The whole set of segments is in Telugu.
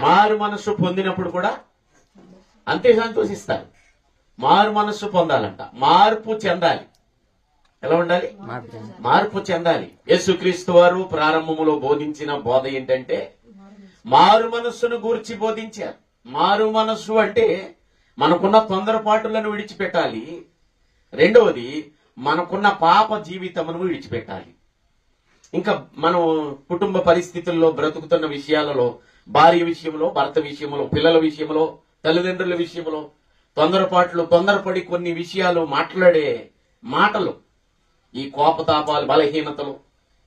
మారు మనస్సు పొందినప్పుడు కూడా అంతే సంతోషిస్తారు. మారు మనస్సు పొందాలంట. మార్పు చెందాలి. ఎలా ఉండాలి? మార్పు చెందాలి. యేసుక్రీస్తు వారు ప్రారంభములో బోధించిన బోధ ఏంటంటే మారు మనస్సును గూర్చి బోధించారు. మారు మనస్సు అంటే మనకున్న తొందరపాటులను విడిచిపెట్టాలి. రెండవది మనకున్న పాప జీవితమును విడిచిపెట్టాలి. ఇంకా మనం కుటుంబ పరిస్థితుల్లో బ్రతుకుతున్న విషయాలలో భార్య విషయంలో భర్త విషయంలో పిల్లల విషయంలో తల్లిదండ్రుల విషయంలో తొందరపాట్లు తొందరపడి కొన్ని విషయాలు మాట్లాడే మాటలు ఈ కోపతాపాలు బలహీనతలు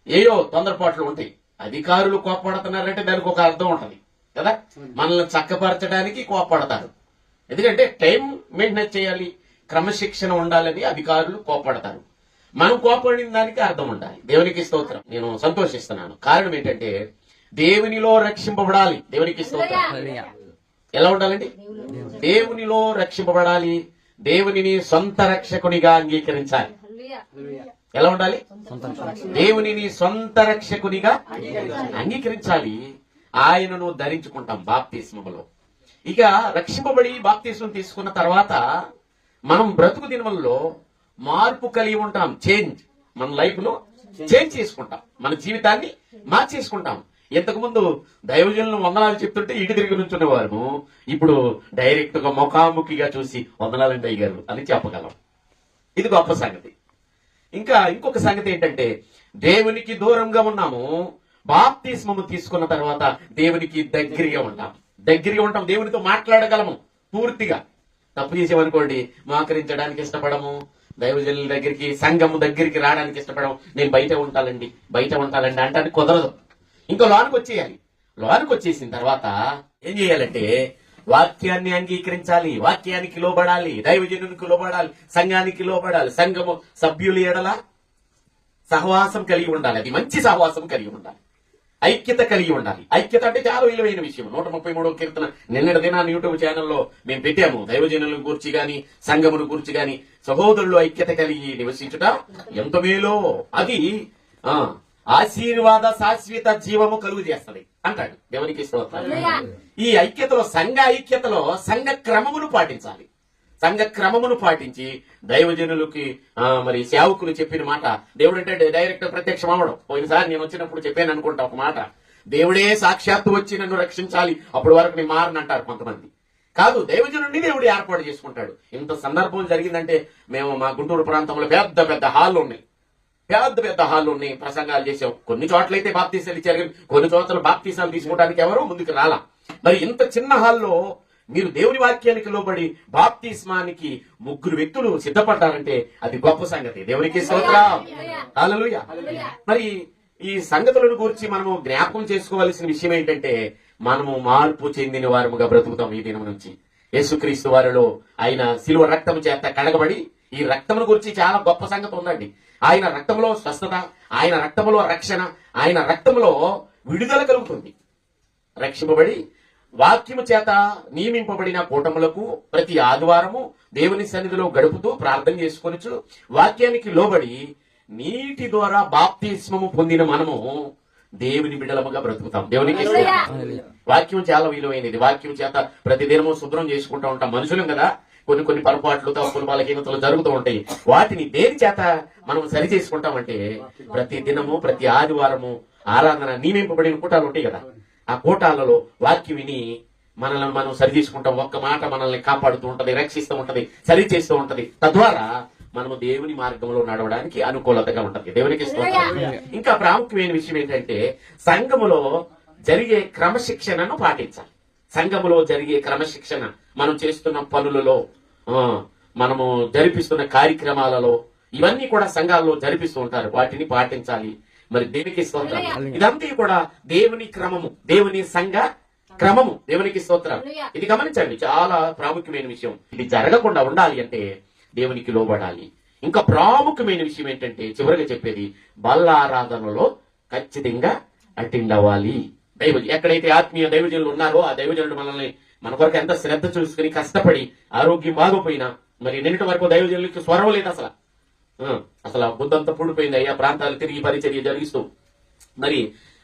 ఏయో తొందరపాట్లు ఉంటాయి. అధికారులు కోపడుతున్నారంటే దానికి ఒక అర్థం ఉంటది కదా? మనల్ని చక్కపరచడానికి కోపడతారు ఎందుకంటే టైం మెయింటెనెన్స్ చేయాలి క్రమశిక్షణ ఉండాలని అధికారులు కోపడతారు మనం కోపడిన దానికి అర్థం ఉండాలి. దేవునికి స్తోత్రం. నేను సంతోషిస్తున్నాను. కారణం ఏంటంటే దేవునిలో రక్షింపబడాలి. దేవునికి ఎలా ఉండాలండి? దేవునిలో రక్షింపబడాలి. దేవునిని సొంత రక్షకునిగా అంగీకరించాలి. ఎలా ఉండాలి? దేవునిని సొంత రక్షకునిగా అంగీకరించాలి. ఆయనను ధరించుకుంటాం బాప్తిస్మములో. ఇక రక్షింపబడి బాప్తిస్మం తీసుకున్న తర్వాత మనం బ్రతుకు దినములలో మార్పు కలిగి ఉంటాం. చేంజ్. మన లైఫ్లో చేంజ్ చేసుకుంటాం. మన జీవితాన్ని మార్చేసుకుంటాం. ఇంతకు ముందు వందనాలు చెప్తుంటే ఇటు తిరిగి నుంచునేవారు. ఇప్పుడు డైరెక్ట్గా ముఖాముఖిగా చూసి వందనాలండి అయ్యారు అని చెప్పగలం. ఇది గొప్ప సంగతి. ఇంకా ఇంకొక సంగతి ఏంటంటే దేవునికి దూరంగా ఉన్నాము. బాప్తిస్మము తీసుకున్న తర్వాత దేవునికి దగ్గరగా ఉంటాం. దగ్గరగా ఉంటాం దేవునితో మాట్లాడగలము పూర్తిగా. తప్పు చేసేవనుకోండి మోకరించడానికి ఇష్టపడము. దైవజనుల దగ్గరికి సంఘము దగ్గరికి రావడానికి ఇష్టపడము. నేను బయట ఉంటానండి బయట ఉంటానండి అంటే కుదరదు. ఇంకా లోనికి వచ్చేయాలి. లోనికి వచ్చేసిన తర్వాత ఏం చేయాలంటే వాక్యాన్ని అంగీకరించాలి వాక్యానికి లోబడాలి దైవజనునికి లోబడాలి సంఘానికి లోబడాలి సంఘము సభ్యులు ఎడల సహవాసం కలిగి ఉండాలి. అది మంచి సహవాసం కలిగి ఉండాలి. ఐక్యత కలిగి ఉండాలి. ఐక్యత అంటే చాలా విలువైన విషయం. నూట ముప్పై మూడవ కీర్తన నిన్నటి దినాన్ని యూట్యూబ్ ఛానల్లో మేము పెట్టాము. దైవజనుల గురించి గాని సంఘమును గురించి గాని సహోదరులు ఐక్యత కలిగి నివసించుట ఎంత మేలో అది ఆ ఆశీర్వాద శాశ్వత జీవము కలుగు చేస్తది. అంటాడు దేవునికి ఈ ఐక్యతలో సంఘ ఐక్యతలో సంఘ క్రమమును పాటించాలి. సంఘ క్రమమును పాటించి దైవజనులకి ఆ, మరి సేవకులు చెప్పిన మాట దేవుడు అంటే డైరెక్ట్ ప్రత్యక్షం అవడం పోయినసారి నేను వచ్చినప్పుడు చెప్పాను అనుకుంటా ఒక మాట. దేవుడే సాక్షాత్తు వచ్చి నన్ను రక్షించాలి. అప్పటి వరకు నేను మారనంటారు కొంతమంది. కాదు దైవజనుడిని దేవుడు ఏర్పాటు చేసుకుంటాడు. ఇంత సందర్భం జరిగిందంటే మేము మా గుంటూరు ప్రాంతంలో పెద్ద పెద్ద హాళ్ళు ఉన్నాయి పెద్ద పెద్ద హాళ్ళు ఉన్నాయి ప్రసంగాలు చేసాం కొన్ని చోట్లయితే బాప్తీసాలు ఇచ్చారు కానీ కొన్ని చోట్ల బాప్తీసాలు తీసుకోవడానికి ఎవరూ ముందుకు రాలా. మరి ఇంత చిన్న హాల్లో మీరు దేవుని వాక్యానికి లోబడి బాప్తిస్మానికి ముగ్గురు వ్యక్తులు సిద్ధపడ్డారంటే అది గొప్ప సంగతి. దేవునికి స్తోత్రం. మరి ఈ సంగతులను గురించి మనము జ్ఞాపకం చేసుకోవాల్సిన విషయం ఏంటంటే మనము మార్పు చెందిన వారముగా బ్రతుకుతాం ఈ దినం నుంచి. యేసుక్రీస్తు వారిలో ఆయన శిలువ రక్తం చేత కడగబడి ఈ రక్తమును గురించి చాలా గొప్ప సంగతి ఉందండి. ఆయన రక్తంలో స్వస్థత ఆయన రక్తములో రక్షణ ఆయన రక్తములో విడుదల కలుగుతుంది. రక్షింపబడి వాక్యము చేత నియమింపబడిన కూటములకు ప్రతి ఆదివారము దేవుని సన్నిధిలో గడుపుతూ ప్రార్థన చేసుకొనొచ్చు వాక్యానికి లోబడి నీటి ద్వారా బాప్తిస్మము పొందిన మనము దేవుని బిడలముగా బ్రతుకుతాం. దేవునికి. వాక్యం చాలా విలువైనది వాక్యం చేత ప్రతి దినము శుభ్రం చేసుకుంటూ ఉంటాం. మనుషులం కదా. కొన్ని కొన్ని పొరపాట్లు తప్పులు బలహీనతలు జరుగుతూ ఉంటాయి. వాటిని దేని చేత మనం సరి చేసుకుంటామంటే ప్రతి దినము ప్రతి ఆదివారము ఆరాధన నియమింపబడిన కూటాలు ఉంటాయి కదా. ఆ కూటాలలో వాక్యం విని మనల్ని మనం సరి చేసుకుంటాం. ఒక్క మాట మనల్ని కాపాడుతూ ఉంటది రక్షిస్తూ ఉంటది సరి చేస్తూ ఉంటది. తద్వారా మనము దేవుని మార్గంలో నడవడానికి అనుకూలతగా ఉంటది. దేవునికి ఇంకా ప్రాముఖ్యమైన విషయం ఏంటంటే సంఘములో జరిగే క్రమశిక్షణను పాటించాలి. సంఘములో జరిగే క్రమశిక్షణ. మనం చేస్తున్న పనులలో ఆ, మనము జరిపిస్తున్న కార్యక్రమాలలో ఇవన్నీ కూడా సంఘాల్లో జరిపిస్తూ ఉంటారు. వాటిని పాటించాలి. మరి దేవునికి స్తోత్రం. ఇదంతా కూడా దేవుని క్రమము. దేవుని సంఘ క్రమము. దేవునికి స్తోత్రం. ఇది గమనించండి. చాలా ప్రాముఖ్యమైన విషయం. ఇది జరగకుండా ఉండాలి అంటే దేవునికి లోబడాలి. ఇంకా ప్రాముఖ్యమైన విషయం ఏంటంటే చివరిగా చెప్పేది బల్లారాధనలో ఖచ్చితంగా అటెండ్ అవ్వాలి. దైవ ఎక్కడైతే ఆత్మీయ దైవజనులు ఉన్నారో ఆ దైవజనులు మనల్ని మన కొరకు ఎంత శ్రద్ధ చూసుకుని కష్టపడి ఆరోగ్యం బాగోపోయినా మరి నిన్నటి వరకు దైవజనులకి స్వరం లేదు అసలు. అసలు ఆ బుద్ధంతా పూడిపోయింది అయ్యా ప్రాంతాలు తిరిగి పరిచర్య జరిగిస్తూ. మరి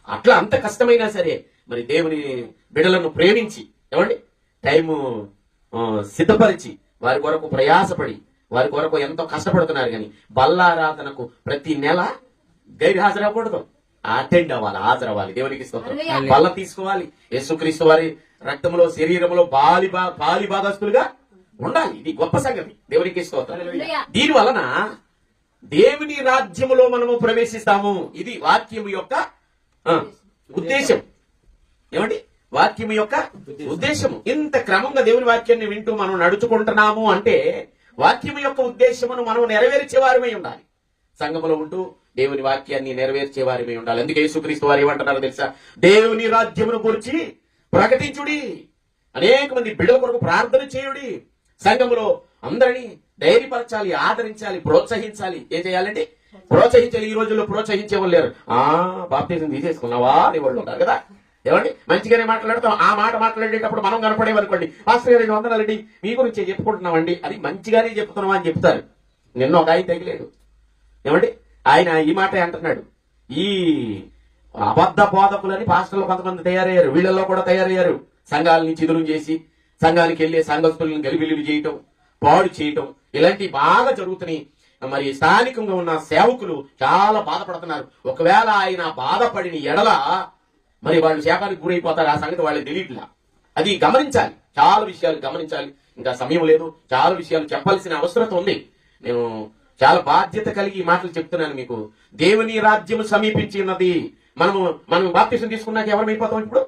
అట్లా అంత కష్టమైనా సరే మరి దేవుని బిడలను ప్రేమించి ఏమండి? టైము సిద్ధపరిచి వారి కొరకు ప్రయాసపడి వారి కొరకు ఎంతో కష్టపడుతున్నారు కానీ బల్లారాధనకు ప్రతి నెల గైర్ హాజరవ్వకూడదు అటెండ్ అవ్వాలి హాజరవ్వాలి. దేవునికి స్తోత్రం. బల్ల తీసుకోవాలి. యేసుక్రీస్తు వారి రక్తంలో శరీరంలో బాలి బా- పాలి భాగస్తులుగా ఉండాలి. ఇది గొప్ప సంగతి. దేవునికి స్తోత్రం. హల్లెలూయా. దీని వలన దేవుని రాజ్యములో మనము ప్రవేశిస్తాము. ఇది వాక్యం యొక్క ఉద్దేశం. ఏమండి? వాక్యం యొక్క ఉద్దేశము. ఇంత క్రమంగా దేవుని వాక్యాన్ని వింటూ మనం నడుచుకుంటున్నాము అంటే వాక్యం యొక్క ఉద్దేశమును మనం నెరవేర్చే వారమై ఉండాలి. సంఘములో ఉంటూ దేవుని వాక్యాన్ని నెరవేర్చే వారిమై ఉండాలి. అందుకే యేసుక్రీస్తు వారు ఏమంటున్నారో తెలుసా? దేవుని రాజ్యమును గురించి ప్రకటించుడి. అనేక మంది బిడ్డల కొరకు ప్రార్థన చేయుడి. సంఘములో అందరినీ ధైర్యపరచాలి ఆదరించాలి ప్రోత్సహించాలి. ఏం చేయాలండి? ప్రోత్సహించాలి. ఈ రోజుల్లో ప్రోత్సహించే వాళ్ళు లేరు. ఆ బాప్తీసం తీసేసుకున్నావా? అని వాళ్ళు ఉంటారు కదా. ఏమండి? మంచిగానే మాట్లాడతాం. ఆ మాట మాట్లాడేటప్పుడు మనం కనపడేమనుకోండి పాస్టర్ గారు రెండు వందలండి మీ గురించి చెప్పుకుంటున్నామండి. అది మంచిగానే చెప్తున్నాం అని చెప్తారు. నిన్న ఒక ఆయన తగిలేడు. ఏమండి? ఆయన ఈ మాట అంటున్నాడు. ఈ అబద్ధ బోధకులని పాస్టర్లు కొంతమంది తయారయ్యారు. వీళ్ళల్లో కూడా తయారయ్యారు. సంఘాలని చిదురు చేసి సంఘానికి వెళ్ళే సంఘస్థులను గలిబిలివి చేయటం పాడు చేయటం ఇలాంటివి బాగా జరుగుతున్నాయి. మరి స్థానికంగా ఉన్న సేవకులు చాలా బాధపడుతున్నారు. ఒకవేళ ఆయన బాధపడిన ఎడల మరి వాళ్ళు శాపానికి గురైపోతారు. ఆ సంగతి వాళ్ళకి తెలియట్లా. అది గమనించాలి. చాలా విషయాలు గమనించాలి. ఇంకా సమయం లేదు. చాలా విషయాలు చెప్పాల్సిన అవసరత ఉంది. నేను చాలా బాధ్యత కలిగి ఈ మాటలు చెప్తున్నాను మీకు. దేవుని రాజ్యం సమీపించినది. మనము మనం బాప్తిసం తీసుకున్నాక ఎవరమైపోతాం ఇప్పుడు?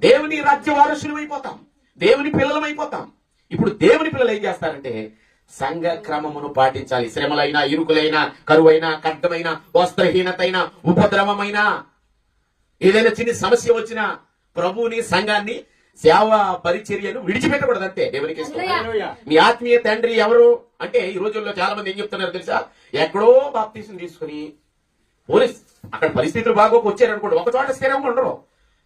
దేవుని రాజ్య వారసులు అయిపోతాం. దేవుని పిల్లలం అయిపోతాం. ఇప్పుడు దేవుని పిల్లలు ఏం చేస్తారంటే సంఘ క్రమమును పాటించాలి. శ్రమలైన ఇరుకులైన కరువైన ఖడ్గమైన వస్త్రహీనతైన ఉపద్రవమైన ఏదైనా చిన్న సమస్య వచ్చినా ప్రభువుని సంఘాన్ని సేవ పరిచర్యను విడిచిపెట్టకూడదు అంతే. దేవునికి. మీ ఆత్మీయ తండ్రి ఎవరు? అంటే ఈ రోజుల్లో చాలా మంది ఏం చెప్తున్నారు తెలుసా? ఎక్కడో బాప్తీసం తీసుకుని పోలీస్ అక్కడ పరిస్థితులు బాగోకు వచ్చారనుకోండి ఒక చోట స్థిరంగా ఉండరు.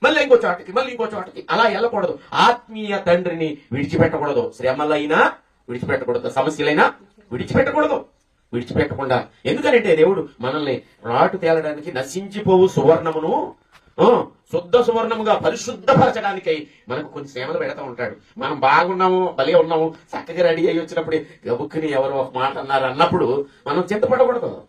మళ్ళీ ఇంకో చోటకి మళ్ళీ ఇంకో చోటకి. అలా వెళ్ళకూడదు. ఆత్మీయ తండ్రిని విడిచిపెట్టకూడదు. శ్రమలైనా విడిచిపెట్టకూడదు. సమస్యలైనా విడిచిపెట్టకూడదు. విడిచిపెట్టకుండా. ఎందుకనంటే దేవుడు మనల్ని రాటు తేలడానికి నశించిపోవు సువర్ణమును శుద్ధ సువర్ణముగా పరిశుద్ధపరచడానికై మనకు కొన్ని శ్రమలు పెడతా ఉంటాడు. మనం బాగున్నాము భలే ఉన్నాము చక్కగా రెడీ అయ్యి వచ్చినప్పుడు గబుక్కుని ఎవరు ఒక మాట అన్నారు అన్నప్పుడు మనం చింతపడకూడదు.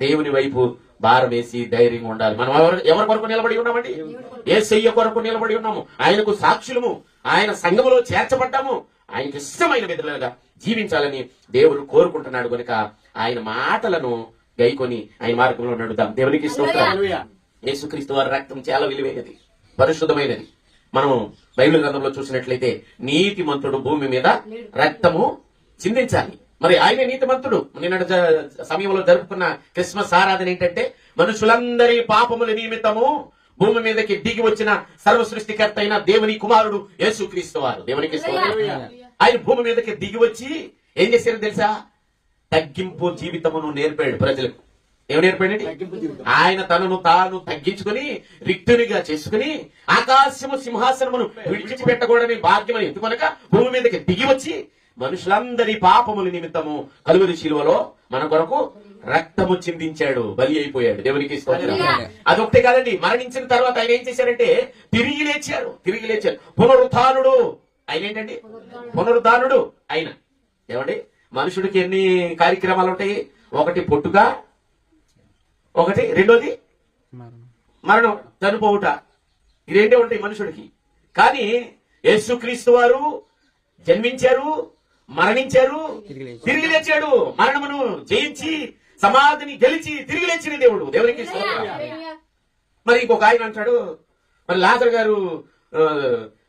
దేవుని వైపు భారం వేసి ధైర్యంగా ఉండాలి. మనం ఎవరు ఎవరి కొరకు నిలబడి ఉన్నామండి? ఏ చెయ్య కొరకు నిలబడి ఉన్నాము. ఆయనకు సాక్షులము. ఆయన సంఘములో చేర్చబడ్డాము. ఆయనకి ఇష్టమైన విధులుగా జీవించాలని దేవుడు కోరుకుంటున్నాడు కనుక ఆయన మాటలను గైకొని ఆయన మార్గంలో నడుద్దాం. దేవునికి. యేసుక్రీస్తు వారి రక్తం చాలా విలువైనది. పరిశుద్ధమైనది. మనం బైబిల్ గ్రంథంలో చూసినట్లయితే నీతిమంతుడు భూమి మీద రక్తము చిందించాలి. మరి ఆయన నీతిమంతుడు. నిన్నటి సమయంలో జరుపుకున్న క్రిస్మస్ ఆరాధన ఏంటంటే మనుషులందరి పాపముల నిమిత్తము భూమి మీదకి దిగి వచ్చిన సర్వ సృష్టికర్త అయిన దేవుని కుమారుడు యేసుక్రీస్తు వారు. దేవునికి స్తోత్రం. ఆయన భూమి మీదకి దిగి వచ్చి ఏం చేశారు తెలుసా? తగ్గింపు జీవితమును నేర్పాడు ప్రజలకు. ఏమి నేర్పాడండి? ఆయన తనను తాను తగ్గించుకుని రిక్తునిగా చేసుకుని ఆకాశము సింహాసనమును విడిచిపెట్టకూడని భాగ్యమని ఎందుకనక భూమి మీదకి దిగి వచ్చి మనుషులందరి పాపముల నిమిత్తము కలువరి శిలువలో మన కొరకు రక్తము చిందించాడు బలి అయిపోయాడు. దేవునికి. అదొకటే కాదండి మరణించిన తర్వాత ఆయన ఏం చేశారంటే తిరిగి లేచారు తిరిగి లేచారు. పునరుత్నుడు ఆయన ఏంటండి? పునరుద్ధానుడు. ఆయన. ఏమండి? మనుషుడికి ఎన్ని కార్యక్రమాలు ఉంటాయి? ఒకటి పొట్టుగా ఒకటి రెండోది మరణం. చనిపోవుట ఈ రెండే ఉంటాయి మనుషుడికి. కానీ యేసుక్రీస్తు వారు జన్మించారు మరణించారు తిరిగి లేచాడు. మరణమును జయించి సమాధిని గెలిచి తిరిగి లేచిన దేవుడు. దేవునికి స్తోత్రం. హల్లెలూయా. మరి ఇంకొక ఆయన అంటాడు మరి లాజర్ గారు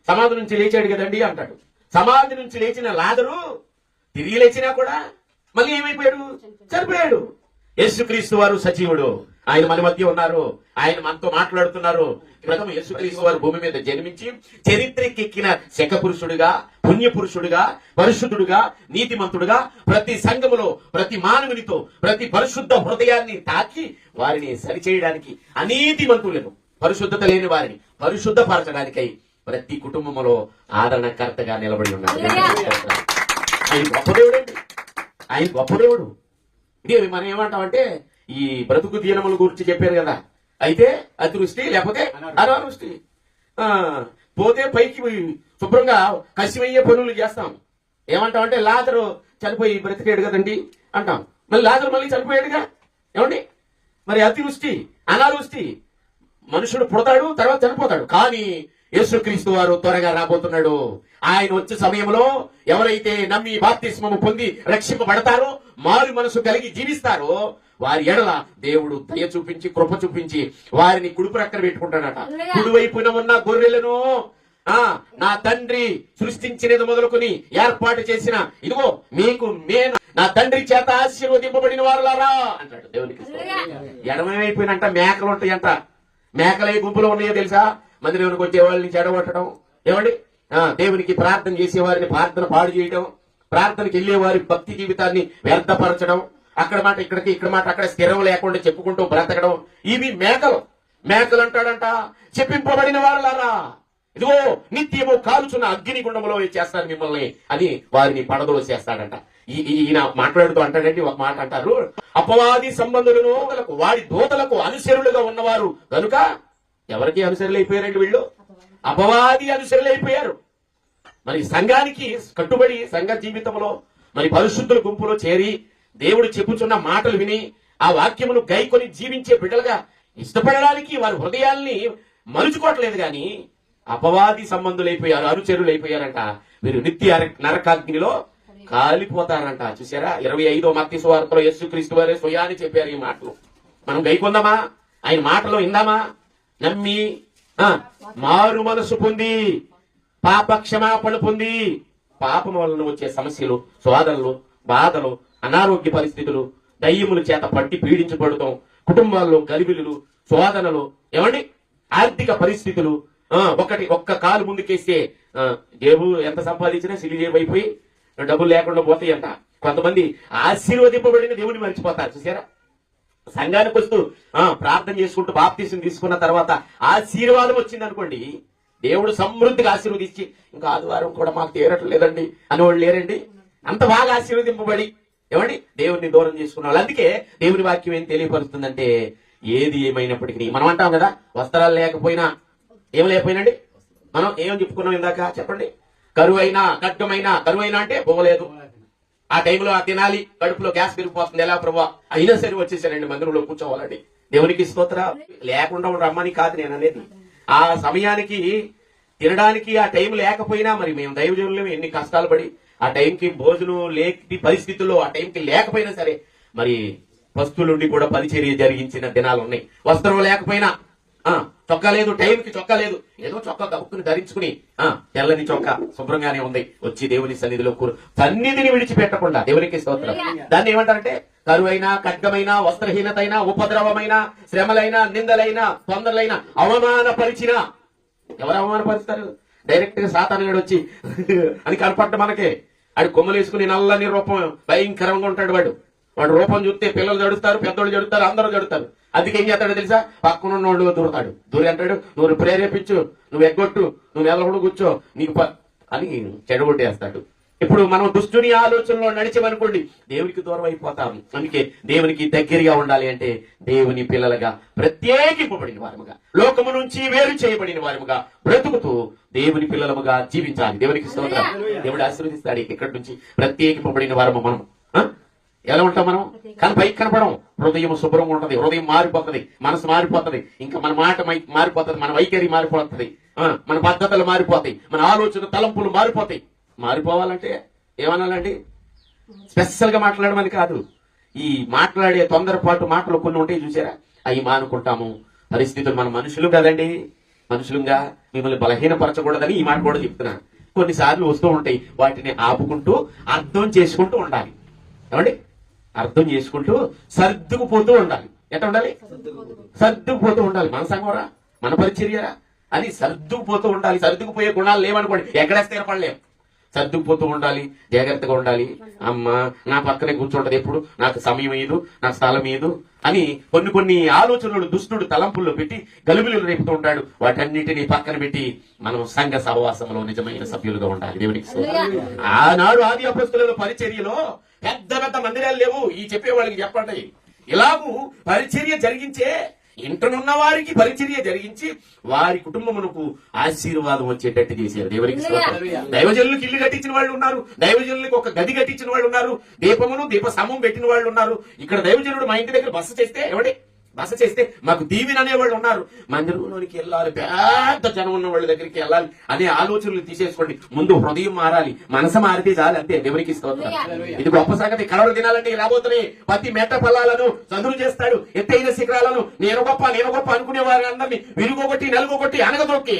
సమాధి నుంచి లేచాడు కదండి అంటాడు. సమాధి నుంచి లేచిన లాజరు తిరిగి లేచినా కూడా మళ్ళీ ఏమైపోయాడు? చనిపోయాడు. యేసుక్రీస్తు వారు సజీవుడు. ఆయన మన మధ్య ఉన్నారు. ఆయన మనతో మాట్లాడుతున్నారు. ప్రథమ యేసుక్రీస్తు వారు భూమి మీద జన్మించి చరిత్రకెక్కిన పుణ్య పురుషుడుగా పరిశుద్ధుడుగా నీతిమంతుడుగా ప్రతి సంఘములో ప్రతి మానవునితో ప్రతి పరిశుద్ధ హృదయాన్ని తాకి వారిని సరిచేయడానికి అనీతిమంతులను పరిశుద్ధత లేని వారిని పరిశుద్ధపరచడానికై ప్రతి కుటుంబములో ఆదరణకర్తగా నిలబడి ఉన్నాడు ఆయన గొప్ప దేవుడండి. ఆయన గొప్ప దేవుడు. ఇది మనం ఏమంటామంటే ఈ బ్రతుకు దీనముల గురించి చెప్పారు కదా. అయితే అతివృష్టి లేకపోతే అనావృష్టి. ఆ, పోతే పైకి శుభ్రంగా కసివయ్యే పనులు చేస్తాం. ఏమంటాం అంటే లాజరు చనిపోయి బ్రతికాడు కదండి అంటాం. మళ్ళీ లాజరు మళ్ళీ చనిపోయాడుగా? ఏమండి? మరి అతివృష్టి అనావృష్టి. మనుషుడు పుడతాడు తర్వాత చనిపోతాడు. కానీ యేసుక్రీస్తు వారు త్వరగా రాబోతున్నాడు. ఆయన వచ్చే సమయంలో ఎవరైతే నమ్మి బాప్తిస్మము పొంది రక్షింపబడతారో మారు మనసు కలిగి జీవిస్తారో వారి ఎడల దేవుడు దయ చూపించి కృప చూపించి వారిని కుడి ప్రక్కన పెట్టుకుంటాడట. కుడివైపున ఉన్న గొర్రెలను ఆ నా తండ్రి సృష్టించినది మొదలుకొని ఏర్పాటు చేసిన ఇదిగో మీకు నేను నా తండ్రి చేత ఆశీర్వదింపబడిన వారులారా అంటాడు దేవునికి. ఎడమైపోయినంట మేకలు ఉంటాయంట. మేకలే గుంపులో ఉన్నాయో తెలుసా? మందిరానికి వచ్చే వాళ్ళని చెడగొట్టడం. ఏమండి? ఆ, దేవునికి ప్రార్థన చేసే వారిని ప్రార్థన పాడు చేయడం ప్రార్థనకి వెళ్ళే వారి భక్తి జీవితాన్ని వ్యర్థపరచడం. అక్కడ మాట ఇక్కడికి ఇక్కడ మాట అక్కడ స్థిరం లేకుండా చెప్పుకుంటూ బ్రతకడం. ఇవి మేకలు. మేకలు అంటాడంట చెప్పింపబడిన వారులారా ఇదిగో నిత్యము కాలుచున్న అగ్ని గుండంలో చేస్తాను మిమ్మల్ని అని వారిని పడదోలు చేస్తాడంట. ఈయన మాట్లాడుతూ అంటాడండి ఒక మాట అంటారు అపవాది సంబంధులను వాడి దూతలకు అనుసరులుగా ఉన్నవారు. కనుక ఎవరికి అనుసరులు అయిపోయారండి వీళ్ళు? అపవాది అనుసరులు అయిపోయారు మరి సంఘానికి కట్టుబడి సంఘ జీవితంలో మరి పరిశుద్ధుల గుంపులో చేరి దేవుడు చెప్పుచున్న మాటలు విని ఆ వాక్యమును గైకొని జీవించే బిడ్డలుగా ఇష్టపడడానికి వారి హృదయాల్ని మలుచుకోవట్లేదు కానీ అపవాది సంబంధులైపోయారు అనుచరులు అయిపోయారంట వీరు నిత్య అర- నరకాగ్నిలో కాలిపోతారంట. చూసారా ఇరవై ఐదో మత్తి సువార్తలో యేసుక్రీస్తు వారే స్వయాన్ని చెప్పారు ఈ మాటలు. మనం గైకొందామా? ఆయన మాటలో ఇందామా నమ్మి ఆ, మారు మనసు పొంది పాప క్షమాపణ పొంది పాపం వలన వచ్చే సమస్యలు సోదరులు బాధలు అనారోగ్య పరిస్థితులు దయ్యముల చేత పట్టి పీడించబడటం కుటుంబాల్లో గలిబిలులు శోధనలు ఏమండి? ఆర్థిక పరిస్థితులు ఆ, ఒకటి ఒక్క కాలు ముందుకేస్తే జేబు ఎంత సంపాదించినా సిలి జేబు అయిపోయి డబ్బులు లేకుండా పోతాయంట. కొంతమంది ఆశీర్వదింపబడిన దేవుని మర్చిపోతారు చూసారా సంఘానికి వస్తూ ప్రార్థన చేసుకుంటూ బాప్తీసం తీసుకున్న తర్వాత ఆశీర్వాదం వచ్చింది అనుకోండి దేవుడు సమృద్ధిగా ఆశీర్వదించి ఇంకా ఆదివారం కూడా మాకు తీరట్లేదండి అని వాళ్ళు లేరండి. అంత బాగా ఆశీర్వదింపబడి ఏమండి? దేవుడిని దూరం చేసుకున్న అందుకే దేవుని వాక్యం ఏం తెలియపరుస్తుందంటే ఏది ఏమైనప్పటికీ మనం అంటాం కదా వస్త్రాలు లేకపోయినా ఏం లేకపోయినండి మనం ఏం చెప్పుకున్నాం ఇందాక? చెప్పండి. కరువైనా ఖడ్గమైనా కరువైనా అంటే పోవలేదు ఆ టైంలో ఆ తినాలి కడుపులో గ్యాస్ పెరిగిపోతుంది ఎలా ప్రభా? అయినా సరే వచ్చేసారండి మందిరంలో కూర్చోవాలండి. దేవునికి స్తోత్ర. లేకుండా రమ్మని కాదు నేను అనేది. ఆ సమయానికి తినడానికి ఆ టైం లేకపోయినా మరి మేము దైవజనులు ఎన్ని కష్టాలు పడి ఆ టైంకి భోజనం లేని పరిస్థితుల్లో ఆ టైంకి లేకపోయినా సరే మరి పస్తులుండి కూడా పరిచర్య జరిగించిన దినాలు ఉన్నాయి. వస్త్రం లేకపోయినా ఆ చొక్కా లేదు టైంకి చొక్కా లేదు. ఏదో చొక్కా కప్పుకుని ధరించుకుని ఆ తెల్లని చొక్కా శుభ్రంగానే ఉంది. వచ్చి దేవుని సన్నిధిలో కూర. సన్నిధిని విడిచిపెట్టకుండా దేవునికి స్తోత్రం. దాన్ని ఏమంటారంటే కరువైన ఖడ్గమైన వస్త్రహీనతైన ఉపద్రవమైన శ్రమలైన నిందలైన తొందరలైన అవమానపరిచిన ఎవరు అవమానపరుస్తారు? డైరెక్ట్గా సాతానుగాడు వచ్చి అని కనపడ్డ మనకే. ఆడు కొమ్మలేసుకుని నల్లని రూపం భయంకరంగా ఉంటాడు వాడు. వాడు రూపం చూస్తే పిల్లలు జడుస్తారు పెద్దోళ్ళు జడుస్తారు అందరూ జడుతారు. అందుకే ఏం చేస్తాడో తెలుసా? పక్కన ఉన్నోళ్ళు దూరతాడు. దూరి అంటాడు నువ్వు ప్రేరేపించు నువ్వు ఎగ్గొట్టు నువ్వు నెలకొడు కూర్చో నీకు అని చెడగొట్టేస్తాడు. ఇప్పుడు మనం దుష్టుని ఆలోచనలో నడిచామనుకోండి దేవునికి దూరం అయిపోతాం. అందుకే దేవునికి దగ్గరగా ఉండాలి అంటే దేవుని పిల్లలుగా ప్రత్యేకింపబడిన వారముగా లోకము నుంచి వేరు చేయబడిన వారముగా బ్రతుకుతూ దేవుని పిల్లలముగా జీవించాలి. దేవునికి స్తోత్రం. దేవుడు ఆశీర్వదిస్తాడు. ఇక్కడి నుంచి ప్రత్యేకింపబడిన వారము మనం? ఎలా ఉంటాం మనం? కానీ పైకి కనపడం. హృదయం శుభ్రంగా ఉంటది. హృదయం మారిపోతది. మనసు మారిపోతది. ఇంకా మన మాట మారిపోతది. మన వైఖరి మారిపోతది. మన పద్ధతులు మారిపోతాయి. మన ఆలోచన తలంపులు మారిపోతాయి. మారిపోవాలంటే ఏమనాలండి? స్పెషల్గా మాట్లాడమని కాదు. ఈ మాట్లాడే తొందరపాటు మాటలు కొన్ని ఉంటాయి చూసారా? అవి మానుకుంటాము. పరిస్థితులు మన మనుషులు కదండి. మనుషులుగా మిమ్మల్ని బలహీనపరచకూడదని ఈ మాట కూడా చెప్తున్నాను కొన్నిసార్లు వస్తూ ఉంటాయి. వాటిని ఆపుకుంటూ అర్థం చేసుకుంటూ ఉండాలి. ఏమండి? అర్థం చేసుకుంటూ సర్దుకుపోతూ ఉండాలి. ఎట్లా ఉండాలి? సర్దుకుపోతూ ఉండాలి. మన సంగమరా మన పరిచర్యరా? అని సర్దుకుపోతూ ఉండాలి. సర్దుకుపోయే గుణాలు లేవనుకోండి. ఎక్కడ స్థిరపడలేము సర్దుకుపోతూ ఉండాలి జాగ్రత్తగా ఉండాలి. అమ్మ నా పక్కనే కూర్చుంటది ఎప్పుడు? నాకు సమయం ఏదు నాకు స్థలం ఏదు అని కొన్ని కొన్ని ఆలోచనలు దుష్టుడు తలంపుల్లో పెట్టి గలుబులు రేపుతూ ఉంటాడు. వాటన్నిటిని పక్కన పెట్టి మనం సంఘ సహవాసంలో నిజమైన సభ్యులుగా ఉండాలి. దేవునికి. ఆనాడు ఆది అపస్తుల పరిచర్యలో పెద్ద పెద్ద మందిరాలు లేవు. ఈ చెప్పే వాళ్ళకి చెప్పండి. ఇలాగూ పరిచర్య జరిగించే ఇంటనున్న వారికి పరిచర్య జరిగించి వారి కుటుంబమునకు ఆశీర్వాదం వచ్చేటట్టు చేశారు. దేవునికి. దైవజనులకు ఇల్లు కట్టించిన వాళ్ళు ఉన్నారు దైవజనులకు ఒక గది కట్టించిన వాళ్ళు ఉన్నారు దీపమును దీప సమం పెట్టిన వాళ్ళు ఉన్నారు. ఇక్కడ దైవజనుడు మా ఇంటి దగ్గర బస చేస్తే ఎవడే? బస చేస్తే మాకు దీవెన అనేవాళ్ళు ఉన్నారు. మందిరంలోనికి వెళ్ళాలి పెద్ద జనం ఉన్న వాళ్ళ దగ్గరికి వెళ్ళాలి అనే ఆలోచనలు తీసేసుకోండి. ముందు హృదయం మారాలి మనసు మారితే చాలు అంతే. స్తోత్రం. ఇది గొప్ప సంగతి. కలవరు దినాలంటే రాబోతున్నాయి ప్రతి మెట్ట ఫలాలను చదువు చేస్తాడు. ఎత్తైన శిఖరాలను నేను గొప్ప నేను గొప్ప అనుకునే వారి అందరినీ విరుగొకటి నలుగొకటి అనగదొక్కి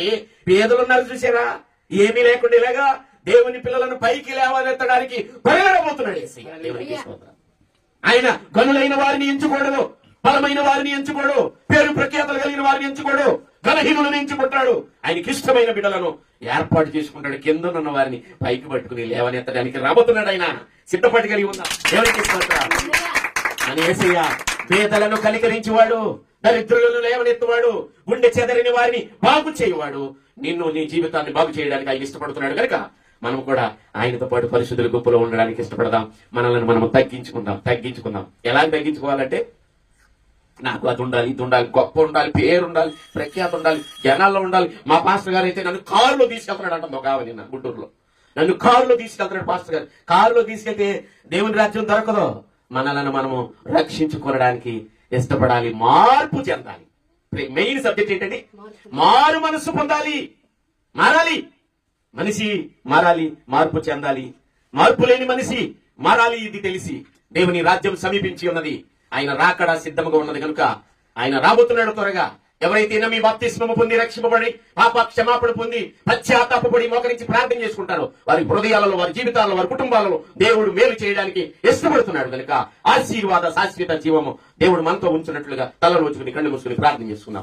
పేదలున్నారు చూసారా ఏమీ లేకుండా ఇలాగా దేవుని పిల్లలను పైకి లేవనెత్తడానికి పరిగెడబోతున్నాడు ఆయన గనులైన వారిని ఎంచుకోడు బలమైన వారిని ఎంచుకోడు. పేరు ప్రఖ్యాతలు కలిగిన వారిని ఎంచుకోడు. గలహీనులను ఎంచుకుంటాడు ఆయనకి ఇష్టమైన బిడ్డలను ఏర్పాటు చేసుకుంటాడు. కింద ఉన్న వారిని పైకి పట్టుకుని లేవనెత్తడానికి రాబోతున్నాడు ఆయన. సిద్ధపడి కలిగి ఉందా. ఎవరికి అని ఏసయ్య పేదలను కలికరించేవాడు దరిద్రులను లేవనెత్తువాడు గుండె చెదరిని వారిని బాగు చేయవాడు. నిన్ను నీ జీవితాన్ని బాగు చేయడానికి ఆయన ఇష్టపడుతున్నాడు కనుక మనం కూడా ఆయనతో పాటు పరిశుద్ధుల గుంపులో ఉండడానికి ఇష్టపడదాం. మనల్ని మనం తగ్గించుకుందాం. తగ్గించుకుందాం. ఎలా తగ్గించుకోవాలంటే నాకు అది ఉండాలి ఇది ఉండాలి గొప్ప ఉండాలి పేరు ఉండాలి ప్రఖ్యాత ఉండాలి జనాల్లో ఉండాలి. మా పాస్టర్ గారు అయితే నన్ను కారులో తీసుకెళ్తున్నాడు అంటుంది ఒక ఆమె నిన్న గుంటూరులో. నన్ను కారులో తీసుకెళ్తున్నాడు పాస్టర్ గారు. కారులో తీసుకెళ్తే దేవుని రాజ్యం దొరకదు. మనలను మనము రక్షించుకోవడానికి ఇష్టపడాలి మార్పు చెందాలి. మెయిన్ సబ్జెక్ట్ ఏంటండి మారు మనసు పొందాలి మారాలి. మనిషి మారాలి మార్పు చెందాలి. మార్పు లేని మనిషి మారాలి ఇది తెలిసి దేవుని రాజ్యం సమీపించి ఉన్నది. ఆయన రాకడా సిద్ధముగా ఉన్నది కనుక ఆయన రాబోతున్నాడు త్వరగా. ఎవరైతే నమ్మి బాప్తిస్మము పొంది రక్షింపబడి పాప క్షమాపణ పొంది పశ్చాత్తాపడి మోకరించి ప్రార్థన చేసుకుంటారో వారి హృదయాలలో వారి జీవితాలలో వారి కుటుంబాలలో దేవుడు మేలు చేయడానికి ఇష్టపడుతున్నాడు కనుక ఆశీర్వాద శాశ్వత జీవము దేవుడు మనతో ఉంచినట్లుగా తలలో ఉంచుకుని కళ్ళు మూసుకుని ప్రార్థన చేసుకున్నాం